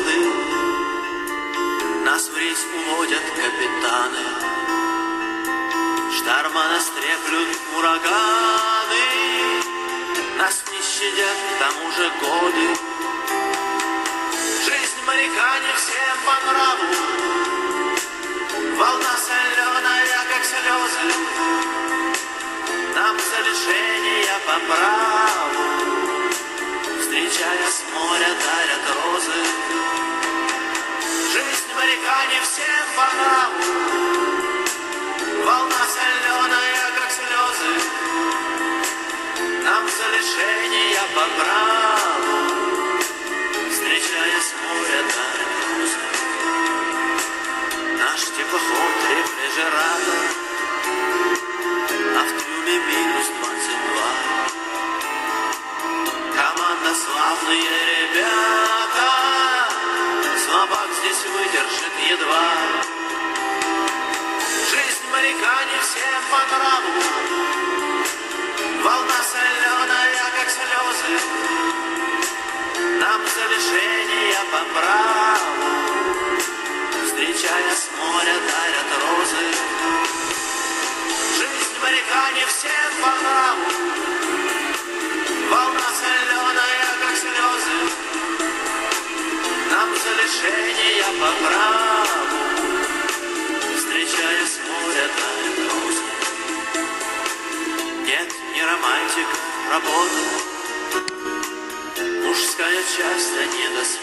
годы Нас в рейс уводят капитаны. Шторма настреплют ураганы. Нас не щадят к тому же годы. Жизнь моряка не всем по нраву. Волна соленая, как слезы. Нам за лишение по праву Жизнь моряка не всем нраву Волна соленая, как слезы. Нам за лишение по праву. Встречая с моря дарят розы Наш теплоход рефрижератор. А в трюме минус 22 Команда славные не всем по нраву. Волна соленая, как слезы. Нам за лишение по праву. Встречая с моря дарят розы. Жизнь моряка не всем по нраву. Волна соленая, как слезы. Нам за лишение по праву работа. Мужская часть, а не до смеха